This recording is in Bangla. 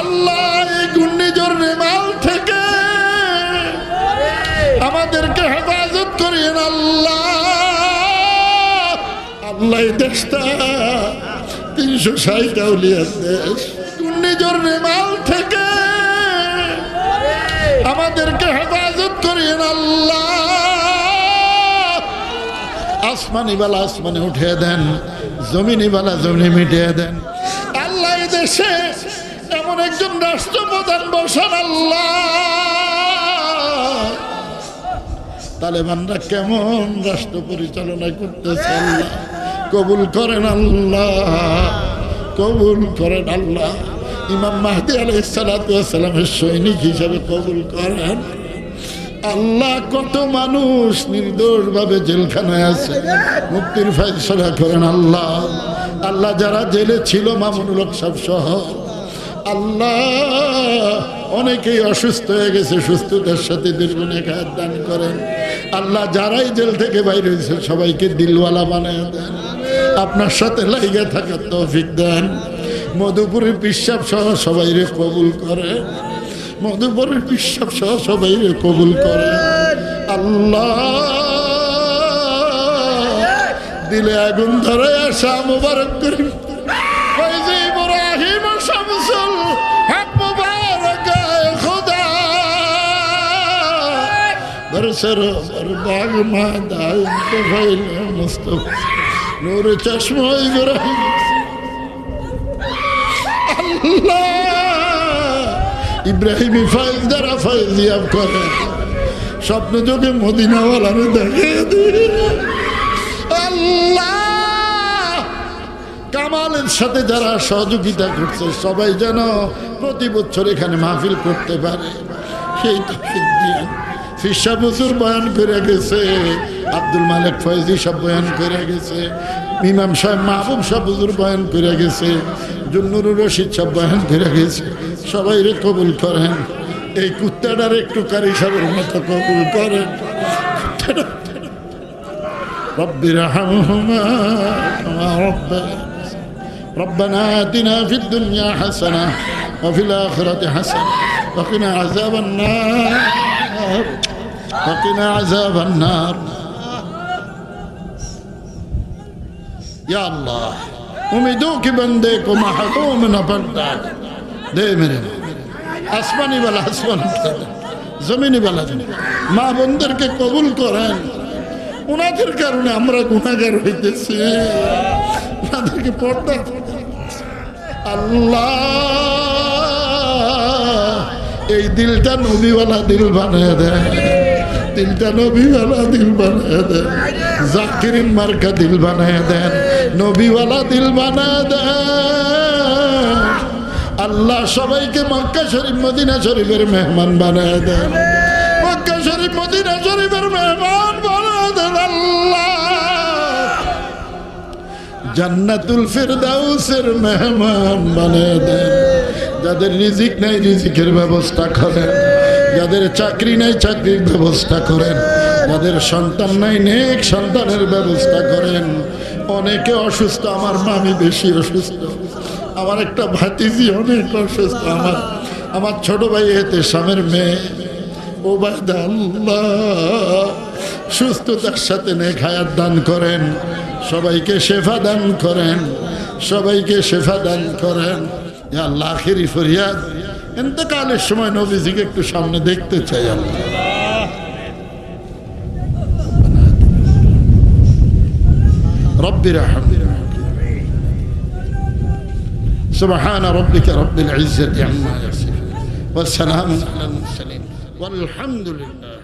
আল্লাহ এই ঘূর্ণিঝড় রেমাল থেকে আমাদেরকে হেফাজত করিয়েন আল্লাহ। আল্লাহ দেশটা তিনশো ষাট দেশ। ঘূর্ণিঝড় রেমাল থেকে আমাদেরকে হেফাজত করিয়েন আল্লাহ। আসমানি বালা আসমানে উঠিয়ে দেন, জমিনি বালা জমিনে মিটিয়ে দেন। আল্লাহ দেশে এমন একজন রাষ্ট্রপ্রধান বসান আল্লাহ। তালেবানরা কেমন রাষ্ট্র পরিচালনা করতেছে, আল্লাহ। কবুল করেন আল্লাহ। কবুল করেন আল্লাহ। ইমাম মাহদি আলাইসালামের সৈনিক হিসাবে কবুল করেন। আল্লাহ কত মানুষ নির্দোষভাবে জেলখানায় আছে। মুক্তির ফয়সলা করেন আল্লাহ। আল্লাহ যারা জেলে ছিল, মামুনুল হক সব সহ আল্লাহ, অনেকেই অসুস্থ হয়ে গেছে, সুস্থতার সাথে খায় দান করেন। আল্লাহ যারাই জেল থেকে বাইরে হয়েছে, সবাইকে দিলওয়ালা বানায় দেন। আপনার সাথে লাইগা থাকার তৌফিক দেন। মধুপুরের পিসাব সহ সবাই রে কবুল করে। মধুপুরের পিসাব সহ সবাই রে কবুল করে। আল্লাহ, দিলে আগুন ধরে আসা মুবারক করি বরসর বরবাগ মা দাইম তো ফাইল মুস্তফা নূর চশমা ইব্রাহিম আল্লাহ! ইব্রাহিমী ফাইজ দ্বারা ফাইজ ইয়াব করে। স্বপ্ন যোগে মদিনাওয়ালারে দেখে দিয়ে আল্লাহ! কামালের সাথে যারা সহযোগিতা করছে, সবাই যেন প্রতি বছর এখানে মাহফিল করতে পারে। সেই তফিক দিয়ে। ফিসা বছর বয়ান করে গেছে আব্দুল মালিক ফয়জি সব বয়ান করে গেছে ইমাম সাহেব মাহবুব সাহেব হুজুর বয়ান করে গেছে জুন্নুরুর রশিদ সব বয়ান করে গেছে সবাই রে কবুল করেন এই কুত্তাটার একটু কারি সাহেবের মতো কবুল করেন رب ارحمهما كما ربياني ربنا آتنا في الدنيا حسنة وفي الآخرة حسنة وقنا عذاب النار فقنا عذاب النار يا الله امیدوں کے بندے کو محروم نہ بنتا دے میرے آسمانی والا آسمان زمینی والا زمین মা বন্ধুরকে কবুল করেন ওনাদের কারণে আমরা গুণাগার হইতেছি ওনাদেরকে পর্দা আল্লাহ এই দিলটা নদীওয়ালা দিল বানিয়ে দেয় দিলটা নবীওয়ালা দিল বানায় দেন। জাকিরিন মার্কা দিল বানিয়ে দেন, নবীওয়ালা দিল বানিয়ে দেন। আল্লাহ সবাইকে মক্কা শরীফ, মদিনা শরীফের মেহমান বানিয়ে দেন। মক্কা শরীফ, মদিনা শরীফের মেহমান বানিয়ে দেন আল্লাহ। জান্নাতুল ফেরদাউসের মেহমান বানিয়ে দেন। যাদের রিজিক নাই, রিজিকের ব্যবস্থা করেন। যাদের চাকরি নাই, চাকরির ব্যবস্থা করেন। যাদের সন্তান নাই, নেক সন্তানের ব্যবস্থা করেন। অনেকে অসুস্থ, আমার মামি বেশি অসুস্থ। আমার একটা ভাতিজি অনেক অসুস্থ, আমার আমার ছোট ভাই এতে স্বামের মেয়ে। ও আল্লাহ, সুস্থতার সাথে নেক হায়াত দান করেন। সবাইকে শেফা দান করেন। সবাইকে শেফা দান করেন। আল্লাহ আখেরি ফরিয়াদ। এতেকালের সময় নবীজিকে একটু সামনে দেখতে চাই আল্লাহ رب ارحمنا سبحان ربك رب العزة عما يصفون والسلام على المرسلين والحمد لله